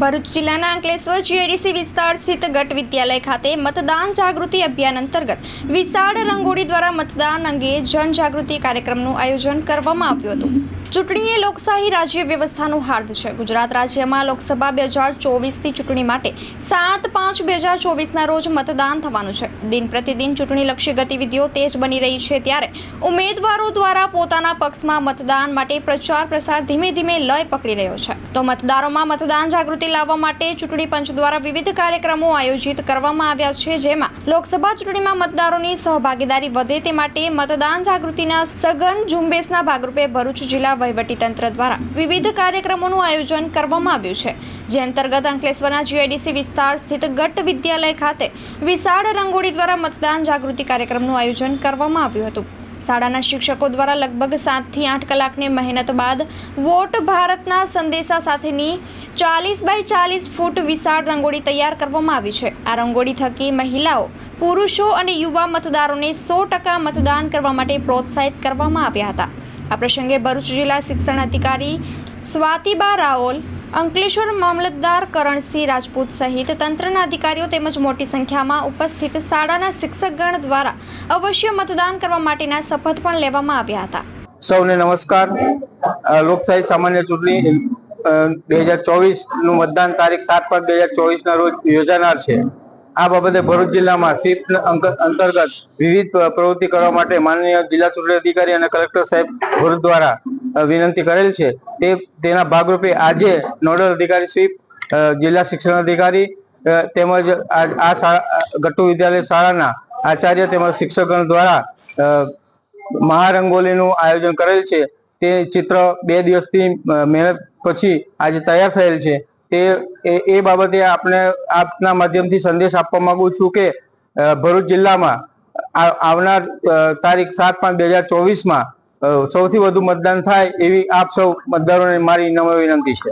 ભરૂચ જિલ્લાના અંકલેશ્વર જીઆઈડીસી વિસ્તાર સ્થિત ગટ વિદ્યાલય ખાતે મતદાન જાગૃતિ અભિયાન અંતર્ગત વિશાળ રંગોળી દ્વારા મતદાન અંગે જનજાગૃતિ કાર્યક્રમનું આયોજન કરવામાં આવ્યું હતું. ચૂંટણી એ લોકશાહી રાજ્ય વ્યવસ્થાનું હાર્દ છે. ગુજરાત રાજ્યમાં લોકસભા બે હજાર ચોવીસની ચૂંટણી માટે સાત પાંચ બે હજાર ચોવીસના રોજ મતદાન થવાનું છે. દિન પ્રતિદિન ચૂંટણીલક્ષી ગતિવિધિઓ તેજ બની રહી છે ત્યારે ઉમેદવારો દ્વારા પોતાના પક્ષમાં મતદાન માટે પ્રચાર પ્રસાર ધીમે ધીમે લય પકડી રહ્યો છે. તો મતદારોમાં મતદાન જાગૃતિ લાવવા માટે ચૂંટણી પંચ દ્વારા વિવિધ કાર્યક્રમો આયોજિત કરવામાં આવ્યા છે, જેમાં લોકસભા ચૂંટણીમાં મતદારોની સહભાગીદારી વધે તે માટે મતદાન જાગૃતિના સઘન ઝુંબેશના ભાગરૂપે ભરૂચ જિલ્લા વહીવટીતંત્ર દ્વારા વિવિધ કાર્યક્રમોનું આયોજન કરવામાં આવ્યું છે, જે અંતર્ગત અંકલેશ્વરના જીઆઈડીસી વિસ્તાર સ્થિત ગટ વિદ્યાલય ખાતે વિશાળ રંગોળી દ્વારા મતદાન જાગૃતિ કાર્યક્રમનું આયોજન કરવામાં આવ્યું હતું. શાળાના શિક્ષકો દ્વારા લગભગ સાતથી આઠ કલાકની મહેનત બાદ વોટ ભારતના સંદેશા સાથેની ચાલીસ બાય ચાલીસ ફૂટ વિશાળ રંગોળી તૈયાર કરવામાં આવી છે. આ રંગોળી થકી મહિલાઓ, પુરુષો અને યુવા મતદારોને સો ટકા મતદાન કરવા માટે પ્રોત્સાહિત કરવામાં આવ્યા હતા. આ પ્રસંગે ભરૂચ જિલ્લા શિક્ષણ અધિકારી સ્વાતિબા રાઓલ અંકલેશ્વર મામલતદાર કરણસિંહ રાજપૂત સહિત તંત્રના અધિકારીઓ તેમજ મોટી સંખ્યામાં ઉપસ્થિત શાળાના શિક્ષકગણ દ્વારા અવશ્ય મતદાન કરવા માટેના શપથ પણ લેવામાં આવ્યા હતા. સૌને નમસ્કાર. લોકશાહી સામાન્ય ચૂંટણી બે હજાર ચોવીસનું મતદાન તારીખ સાત પાંચ બે હજાર ચોવીસ ના રોજ યોજાનાર છે. આ બાબતે ભરૂચ જિલ્લામાં સ્વીપ અંતર્ગત વિવિધ પ્રવૃત્તિ કરવા માટે માનનીય જિલ્લા ચૂંટણી અધિકારી અને કલેક્ટર સાહેબ ભરૂચ દ્વારા વિનંતી કરેલ છે. તે તેના ભાગરૂપે આજે નોડલ અધિકારી શ્રી જિલ્લા શિક્ષણ અધિકારી તેમજ આ ગટ્ટુ વિદ્યાલય શાળાના આચાર્ય તેમજ શિક્ષકગણ દ્વારા મહારંગોલીનું આયોજન કરેલ છે. તે ચિત્ર બે દિવસથી મહેનત પછી આજે તૈયાર થયેલ છે. તે, એ બાબતે આપણે આપના માધ્યમથી સંદેશ આપવા માંગુ છું કે ભરૂચ જિલ્લામાં આવનાર તારીખ સાત પાંચ બે હજાર ચોવીસમાં સૌથી વધુ મતદાન થાય એવી આપ સૌ મતદારોને મારી નમ્ર વિનંતી છે.